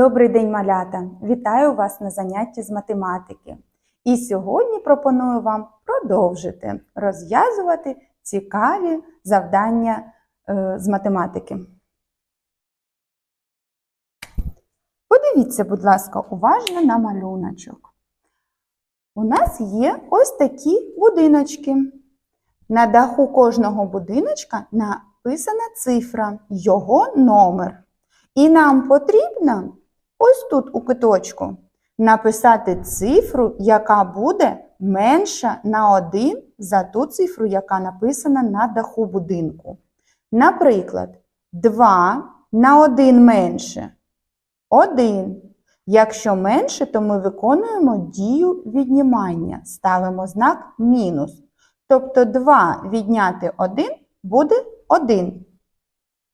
Добрий день, малята! Вітаю вас на занятті з математики. І сьогодні пропоную вам продовжити розв'язувати цікаві завдання е, з математики. Подивіться, будь ласка, уважно на малюночок. У нас є ось такі будиночки. На даху кожного будиночка написана цифра, його номер. І нам потрібно ось тут у куточку написати цифру, яка буде менша на 1 за ту цифру, яка написана на даху будинку. Наприклад, 2 на 1 менше 1. Якщо менше, то ми виконуємо дію віднімання, ставимо знак мінус. Тобто 2 відняти 1 буде 1.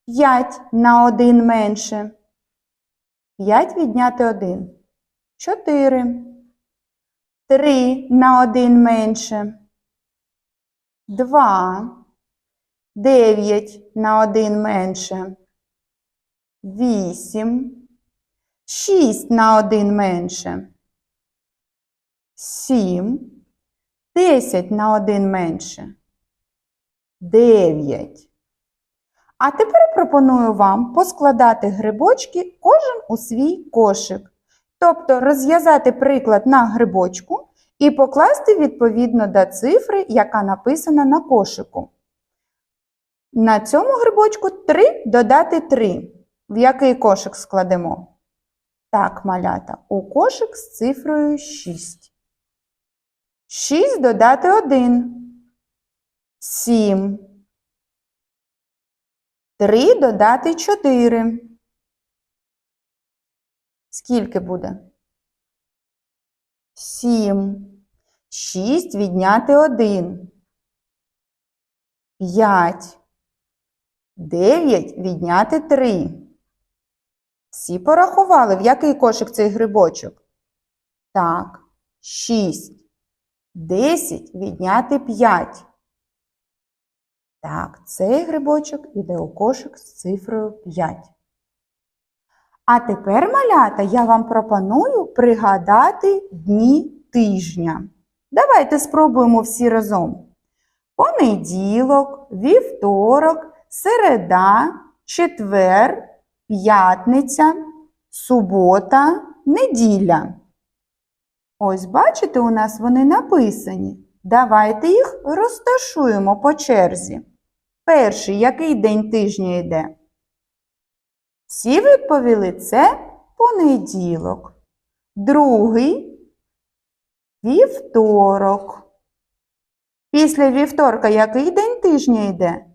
5 на 1 менше. 5 відняти 1. 4. 3 на 1 менше. 2. 9 на 1 менше. 8. 6 на 1 менше. 7. 10 на 1 менше. 9. А тепер пропоную вам поскладати грибочки кожен у свій кошик. Тобто розв'язати приклад на грибочку і покласти відповідно до цифри, яка написана на кошику. На цьому грибочку 3 додати 3. В який кошик складемо? Так, малята, у кошик з цифрою 6. 6 додати 1. 7. 3 додати 4. Скільки буде? 7. 6 відняти 1. 5. 9 відняти 3. Всі порахували, в який кошик цей грибочок? Так, 6. 10 відняти 5. Так, цей грибочок іде у кошик з цифрою 5. А тепер, малята, я вам пропоную пригадати дні тижня. Давайте спробуємо всі разом. Понеділок, вівторок, середа, четвер, п'ятниця, субота, неділя. Ось бачите, у нас вони написані. Давайте їх розташуємо по черзі. Перший, який день тижня йде? Всі відповіли це понеділок. Другий вівторок. Після вівторка який день тижня йде?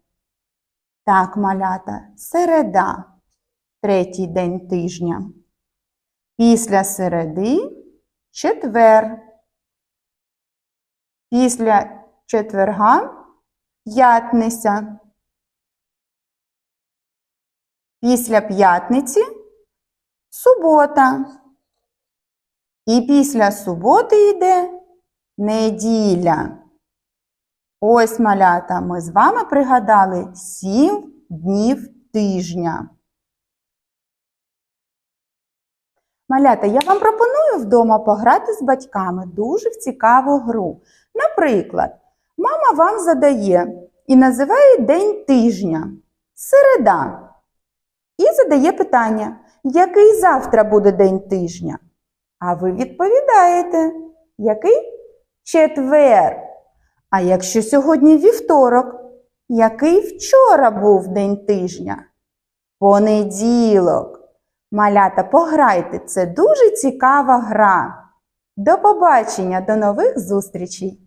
Так, малята, середа. Третій день тижня. Після середи четвер. Після четверга п'ятниця. Після п'ятниці субота. І після суботи йде неділя. Ось малята, ми з вами пригадали сім днів тижня. Малята, я вам пропоную вдома пограти з батьками дуже в цікаву гру. Наприклад, мама вам задає і називає день тижня середа. І задає питання, який завтра буде день тижня? А ви відповідаєте, який четвер. А якщо сьогодні вівторок, який вчора був день тижня? Понеділок. Малята, пограйте, це дуже цікава гра. До побачення, до нових зустрічей!